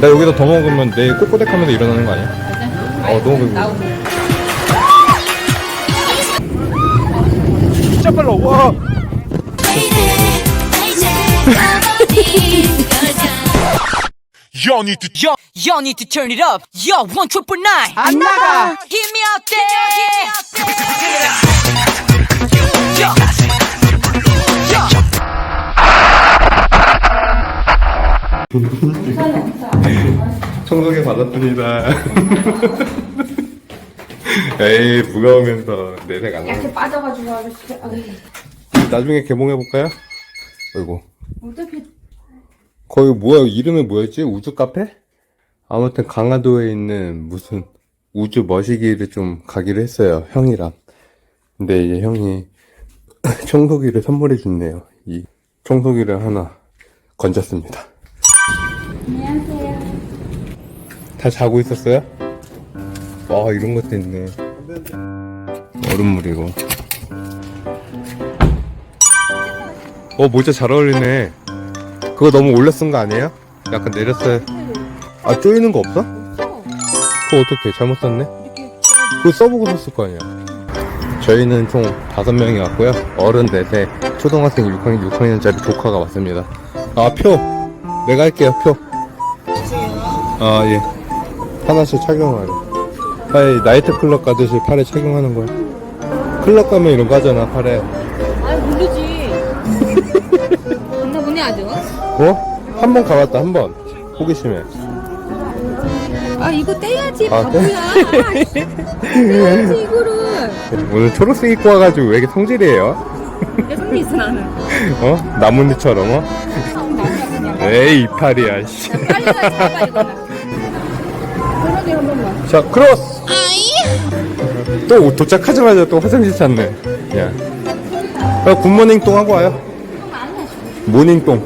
나 여기다 더 먹으면 내일 꼬꼬댁 하면서 일어나는 거 아니야? 어 너무 배고파 진짜 빨라 와 Y'all need to Yo, y'all need to turn it up. Yo, one triple nine. 안 나가. Get me out there. Yo. Yo. 청소기 받았습니다 에이 무거우면서 내색 안 나. 이렇게 빠져가지고 아저씨 아유, 나중에 개봉해 볼까요? 아이고 어떻게 거기 뭐야 이름이 뭐였지? 우주 카페? 아무튼 강화도에 있는 무슨 우주 머시기를 좀 가기로 했어요 형이랑 근데 이제 형이 청소기를 선물해 줬네요 이 청소기를 하나 건졌습니다 안녕하세요. 다 자고 있었어요? 와 이런 것도 있네. 얼음물이고. 어 모자 잘 어울리네. 그거 너무 올려 쓴 거 아니에요? 약간 내렸어요. 아 쪼이는 거 없어? 그거 어떻게 잘못 썼네? 그거 써보고 썼을 거 아니야. 저희는 총 다섯 명이 왔고요. 어른 넷에 초등학생 6학년, 6학년짜리 조카가 왔습니다. 아 표 내가 할게요 표 아 예 하나씩 착용하래. 아이 나이트 클럽 가듯이 팔에 착용하는 거야. 클럽 가면 이런 거 하잖아 팔에. 아니 모르지 맞나 보네 아주 어? 한 번 가봤다 한 번. 호기심에. 아 이거 떼야지 아, 바보야 떼야지 이거를 오늘 초록색 입고 와가지고 왜 이렇게 성질이에요? 내 손이 있어 나는 어? 나뭇잎처럼 어? 에이 이팔이야 씨. 빨리 가 그러게 한 번만 자 크로스. 또 도착하자마자 또 화장실 찾네. 야. 아, 굿모닝 똥 하고 와요. 모닝 똥.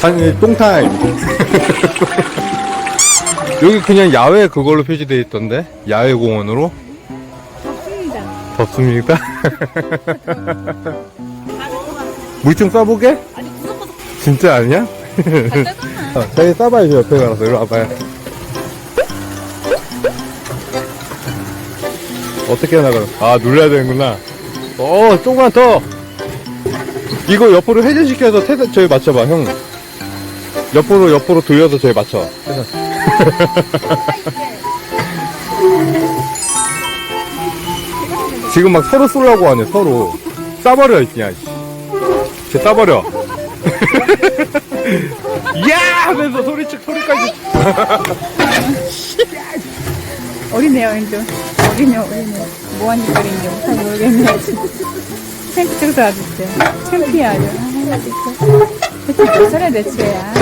단, 똥 타임. 여기 그냥 야외 그걸로 표시되어 있던데? 야외 공원으로? 덥습니다. 덥습니까? 물 좀 쏴보게? 진짜 아니야? 어, 저기 싸봐야죠 옆에 가서. 이리 와봐요. 어떻게 나가요? 아 눌러야 되는구나. 어 조금만 더. 이거 옆으로 회전시켜서 태세 저기 맞춰봐 형. 옆으로 옆으로 돌려서 저기 맞춰. 태세. 지금 막 서로 쏠라고 하네 서로. 싸버려 그냥 쟤 싸버려 야 하면서 소리치 소리까지 어리네요, 완전. 어리네, 어리네. 뭐하니 거리인지 잘 모르겠네. 탱크 쪽서 아저씨. 창피해, 아주. 아, 진짜. 대체 몇 살에 대체야.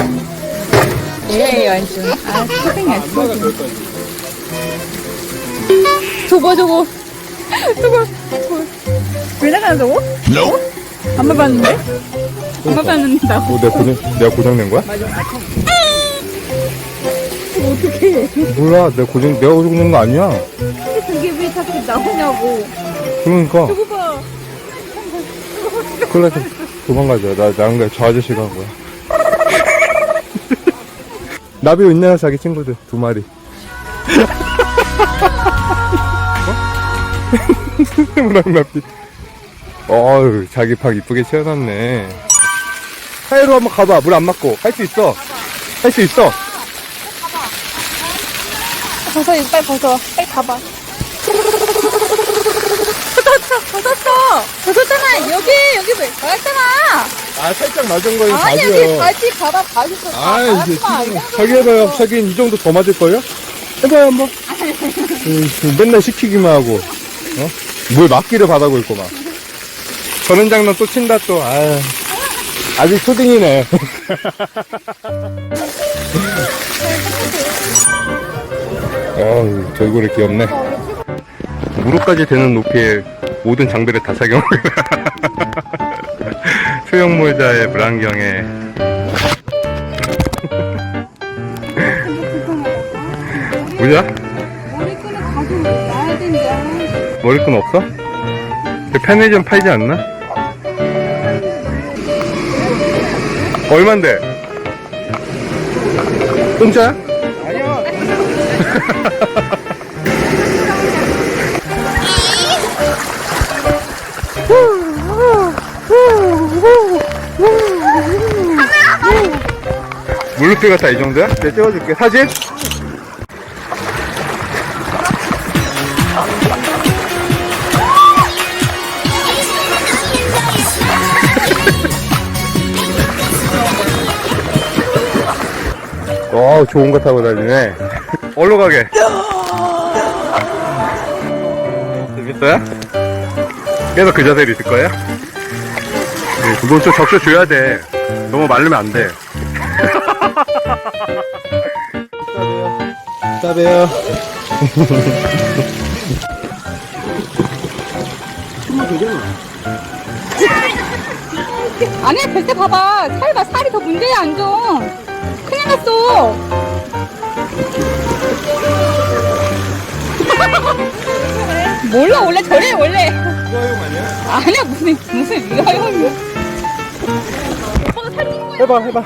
예, 완전. 아, 초딩이야, 초딩. 저거, 저거. 저거. 왜 나가나, 저거? No. 안 봐봤는데? 안 봐봤는데, 나. 뭐 내가 고장 내가 고장 낸 거야? 어떡해. 몰라 내가 고장 내가 고장 낸 거 아니야 그게 왜 자꾸 나오냐고. 그러니까 저거 봐. 그래 좀 도망가자 나 나랑 저 아저씨가 한 거야 나비 있네요 자기 친구들 두 마리 무랑 나비 어우 자기 팍 이쁘게 채워놨네 사이로 한번 가봐 물 안 맞고 할 수 있어 할 수 있어 벗어, 이거 빨리 벗어. 빨리 가봐. 벗었어, 벗었어. 벗었잖아. 여기, 여기 왜, 벗었잖아. 아 살짝 맞은 거는 아니, 여기 바지, 가봐, 바지 좀. 아, 이제 봐. 지금 자기 해봐요. 자기는 이 정도 더 맞을걸요? 해봐요, 한번. 음, 맨날 시키기만 하고, 어? 뭘 맞기를 바라고 있고, 막. 저런 장난 또 친다, 또. 아 아직 초딩이네. 어우, 저 얼굴이 귀엽네. 무릎까지 되는 높이의 모든 장비를 다 착용하고 소형 모자에 물안경에 모자? 머리끈을 가지고 놔야 된다 머리끈 없어? 그 편의점 팔지 않나? 얼만데? 공짜야? 물루피가 다이 정도야? 내가 찍어줄게. 사진? 와, 좋은 거 타고 다니네. 어디로 가게? 재밌어요? 계속 그 자세로 있을 거예요? 네, 그건 좀 적셔 줘야 돼. 너무 마르면 안 돼. 따배요. 아니야, 별때 봐봐. 살 봐. 살이 더 문제야, 안 좀. 났어. 몰라, 원래 저래, 원래. 이거용 아니야? 아니야, 무슨, 무슨 위화용이야. 해봐, 해봐.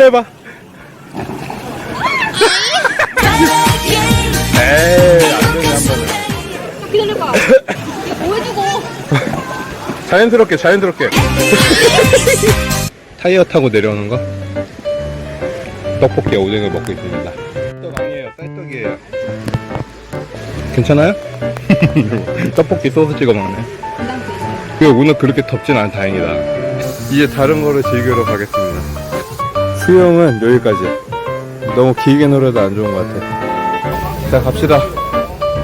해봐. 에이, 안 되네, 한 번은. 기다려봐. 이거 보여주고. 자연스럽게, 자연스럽게. 타이어 타고 내려오는 거? 떡볶이 오뎅을 먹고 있습니다. 떡 아니에요, 쌀떡이에요. 괜찮아요? 떡볶이 소스 찍어 먹네. 그 오늘 그렇게 덥진 않아 다행이다. 이제 다른 거를 즐기러 가겠습니다. 수영은 여기까지. 너무 길게 놀아도 안 좋은 것 같아. 자, 갑시다.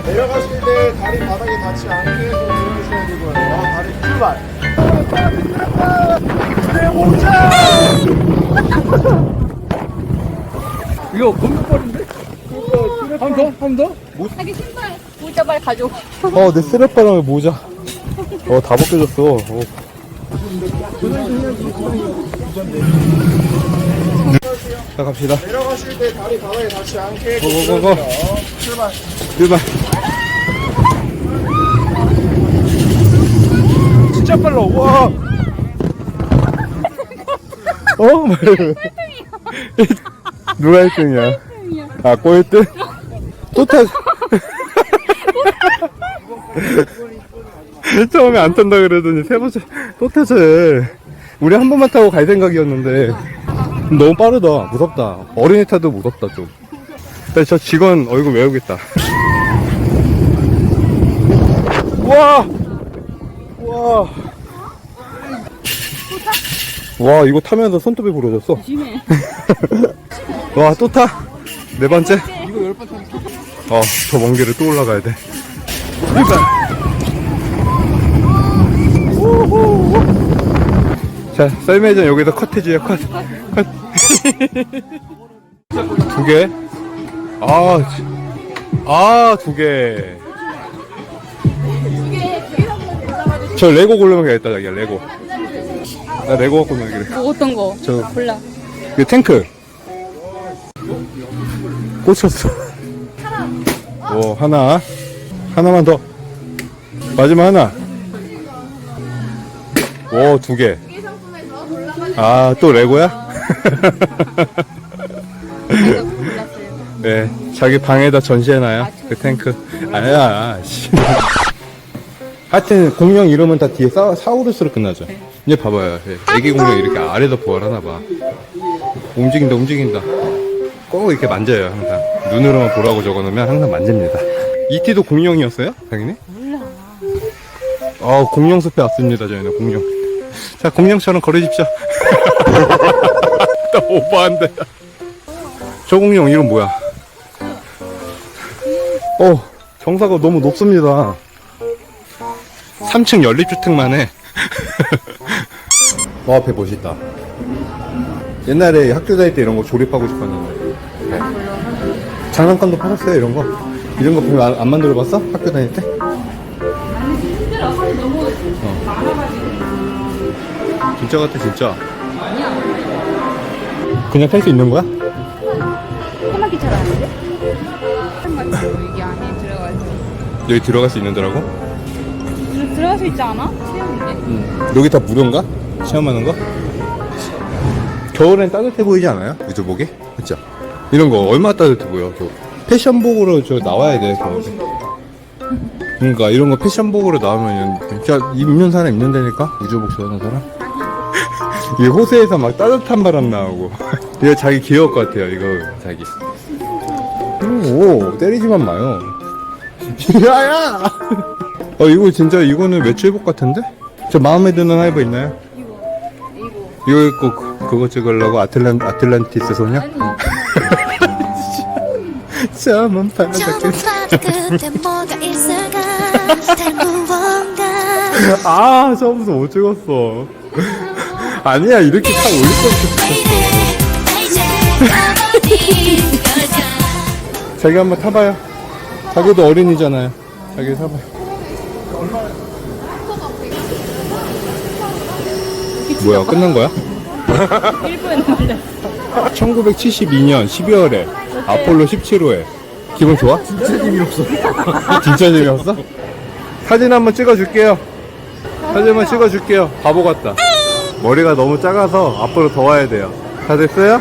내려가실 때 다리 바닥에 닿지 않게 좀 들어주셔야 되고요. 다리 출발. 이거 건너버린데? 한 더? 한 더? 자기 신발 모자 빨리 가져. 어, 내 쓰레빠랑에 모자. 어, 다 벗겨졌어. 어. 자, 갑시다. 내려가실 때 다리 바닥에 닿지 않게 좀 고고고고. 들어주세요. 출발. 출발. 진짜 빨라, 와! 어? 누가 1등이야? 아, 꼬 1등? 또 타. 처음에 안 탄다 그러더니 세 번째 또 타지. 우리 한 번만 타고 갈 생각이었는데 너무 빠르다. 무섭다. 어린이 타도 무섭다 좀. 근데 저 직원 얼굴 외우겠다. 와! 와! 와, 이거 타면서 손톱이 부러졌어. 조심해. 와, 또 타? 네 번째? 이거 열 번 타. 어, 저 먼 길을 또 올라가야 돼. 자, 썰매전 여기서 컷 해줘요, 컷. 컷. 두 개? 아, 지- 아, 두 개. 저 레고 고르면 되겠다, 자기야, 레고. 나 레고 갖고 놀기래. 뭐 어떤 거? 저, 골라. 그 탱크. 꽂혔어. 오, 하나. 하나만 더. 마지막 하나. 오, 두 개. 아, 또 레고야? 네, 자기 방에다 전시해놔요. 그 탱크. 아니야, 씨. 하여튼, 공룡 이름은 다 뒤에 사, 사우루스로 끝나죠. 이제 봐봐요. 예, 애기 공룡 이렇게 아래다 부활하나 봐. 움직인다 움직인다. 꼭 이렇게 만져요 항상. 눈으로만 보라고 적어놓으면 항상 만집니다. 이티도 공룡이었어요? 당연히? 몰라. 어 공룡 숲에 왔습니다 저희는 공룡. 자 공룡처럼 걸어주십시오. 나 오버한데. 저 공룡 이름 뭐야? 어 경사가 너무 높습니다. 3층 연립주택만 해 와, 앞에 멋있다. 옛날에 학교 다닐 때 이런 거 조립하고 싶었는데. 네. 장난감도 팔았어요, 이런 거. 이런 거 보면 안, 안 만들어 봤어? 학교 다닐 때? 어. 진짜 같아, 진짜. 그냥 탈 수 있는 거야? 해맑기 잘 아는데? 여기 안에 들어가서. 여기 들어갈 수 있는 데라고? 수 있지 않아? 체험인데. 여기 다 무료인가? 체험하는 거? 겨울엔 따뜻해 보이지 않아요? 우주복이? 그쵸? 이런 거 얼마나 따뜻해 보여, 겨울. 패션복으로 저 나와야 돼, 겨울에. 그러니까 이런 거 패션복으로 나오면 진짜 입는 사람 입는 다니까? 우주복 좋아하는 사람? 이 호세에서 막 따뜻한 바람 나오고. 이거 자기 귀여울 것 같아요, 이거 자기. 오, 때리지만 마요. 야야! 어, 이거 진짜 이거는 외출복 같은데? 저 마음에 드는 하이브 있나요? 이거 입고 그- 그거 찍으려고 아틀란, 아틀란티스 소녀? 저만 처음 바라봤겠어. 봐도 그때 뭐가 있을까 다른 무언가 아, 처음부터 못 찍었어. 아니야, 이렇게 딱 올릴 여자 자기 한번 타봐요. 자기도 어린이잖아요. 자기 타봐요. 뭐야, 끝난 거야? 1분 걸렸어. 1972년 12월에 아폴로 17호에 기분 좋아? 진짜 재미없어. 진짜 재미없어? 사진 한번 찍어줄게요. 사진 한번 찍어줄게요. 바보 같다. 머리가 너무 작아서 앞으로 더 와야 돼요. 다 됐어요?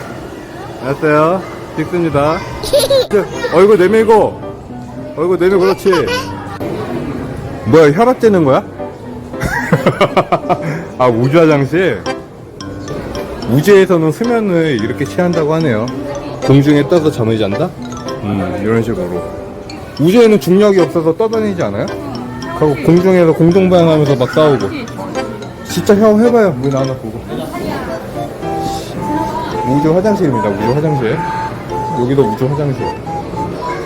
알았어요. 찍습니다. 얼굴 내밀고. 얼굴 내밀고 그렇지. 뭐야 혈압 재는 거야? 아 우주 화장실? 우주에서는 수면을 이렇게 취한다고 하네요. 공중에 떠서 잠을 잔다? 음, 이런 식으로. 우주에는 중력이 없어서 떠다니지 않아요? 그리고 공중에서 공동부양하면서 막 싸우고. 진짜 형 해봐요. 문 하나 보고. 우주 화장실입니다. 우주 화장실. 여기도 우주 화장실.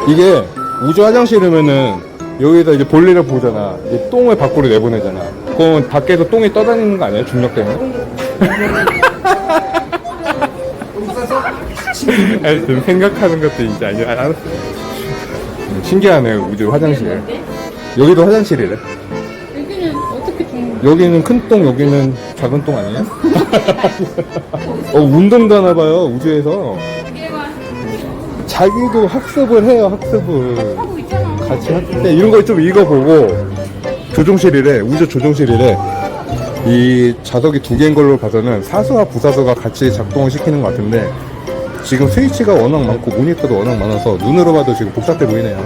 이게 우주 화장실이면은 여기다 이제 볼일을 보잖아. 이 똥을 밖으로 내보내잖아. 그럼 밖에서 똥이 떠다니는 거 아니에요? 중력 때문에? 아니, 좀 생각하는 것도 이제 아니, 알았어. 음, 신기하네요, 우주 화장실. 여기도 화장실이래. 여기는 어떻게 좀 여기는 큰 똥, 여기는 작은 똥 아니에요? 어, 운동도 하나 봐요, 우주에서. 자기도 학습을 해요, 학습을. 같이 학습 때 이런 걸 좀 읽어보고 조종실이래, 우주 조종실이래. 이 자석이 두 개인 걸로 봐서는 사수와 부사수가 같이 작동을 시키는 것 같은데 지금 스위치가 워낙 많고 모니터도 워낙 많아서 눈으로 봐도 지금 복잡해 보이네요.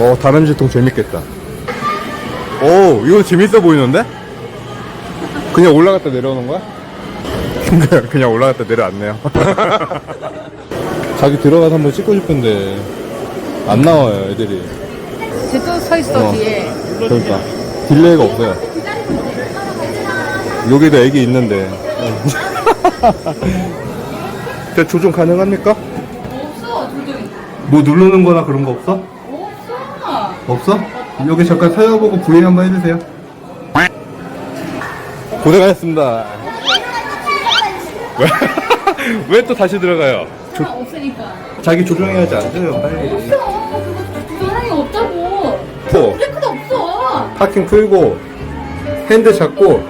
어, 다람쥐통 재밌겠다. 오, 이거 재밌어 보이는데? 그냥 올라갔다 내려오는 거야? 그냥 올라갔다 내려왔네요. 자기 들어가서 한번 찍고 싶은데 안 나와요, 애들이. 쟤또 서 있어 어. 뒤에. 그러니까 딜레이가 없어요. 여기도 애기 있는데. 그 조종 가능합니까? 없어 조종이. 뭐 누르는 거나 그런 거 없어? 없어. 없어? 여기 잠깐 서여보고 부위 한번 해주세요. 고생하셨습니다. 왜 또 다시 들어가요? 조- 하나 없으니까. 자기 조종해야지 안 돼요, 빨리. 사람이 없다고. 또 브레이크도 없어. 파킹 풀고 핸드 잡고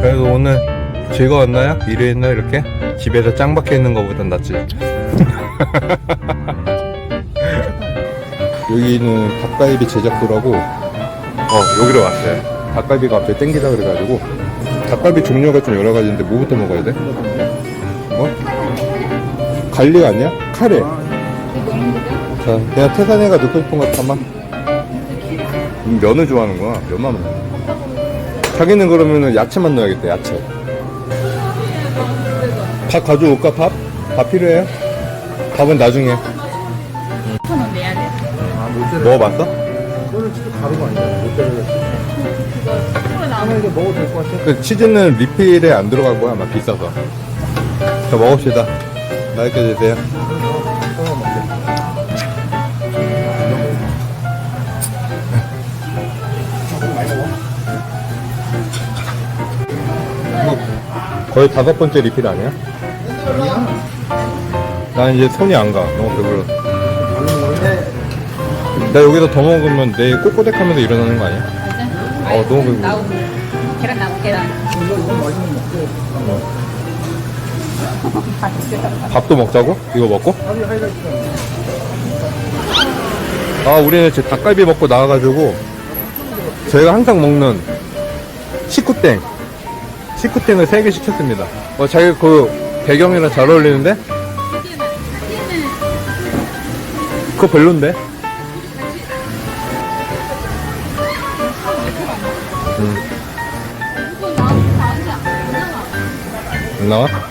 그래도 오늘 즐거웠나요? 일요일 날 이렇게? 집에서 짱 박혀 있는 것보단 낫지 여기는 닭갈비 제작소라고 어 여기로 왔어요 닭갈비가 갑자기 땡기다 그래가지고 닭갈비 종류가 좀 여러 가지인데 뭐부터 먹어야 돼? 어? 갈릭 아니야? 카레 자, 내가 태산이가 넣고 싶은 거 잠깐만. 음, 면을 좋아하는구나. 면만 먹어. 자기는 그러면은 야채만 넣어야겠다, 야채. 밥 가져올까, 밥? 밥 필요해요? 밥은 나중에. 천원 내야 돼. 먹어봤어? 이거는 진짜 다른 거 아니야? 못 때려서. 하나 이거 먹어도 될 것 같아. 그 치즈는 리필에 안 들어갈 거야, 아마 비싸서. 자, 먹읍시다. 맛있게 드세요. 뭐, 거의 다섯 번째 리필 아니야? 난 이제 손이 안 가. 너무 배불러. 나 여기서 더 먹으면 내일 꼬꼬댁 하면서 일어나는 거 아니야? 맞아. 어, 너무 배불러. 밥도 먹자고? 이거 먹고? 아, 우리는 지금 닭갈비 먹고 나와가지고 저희가 항상 먹는 식구땡. 식구땡을 3개 시켰습니다. 어, 자기 그 배경이랑 잘 어울리는데? 그거 별론데? 음. 안 나와?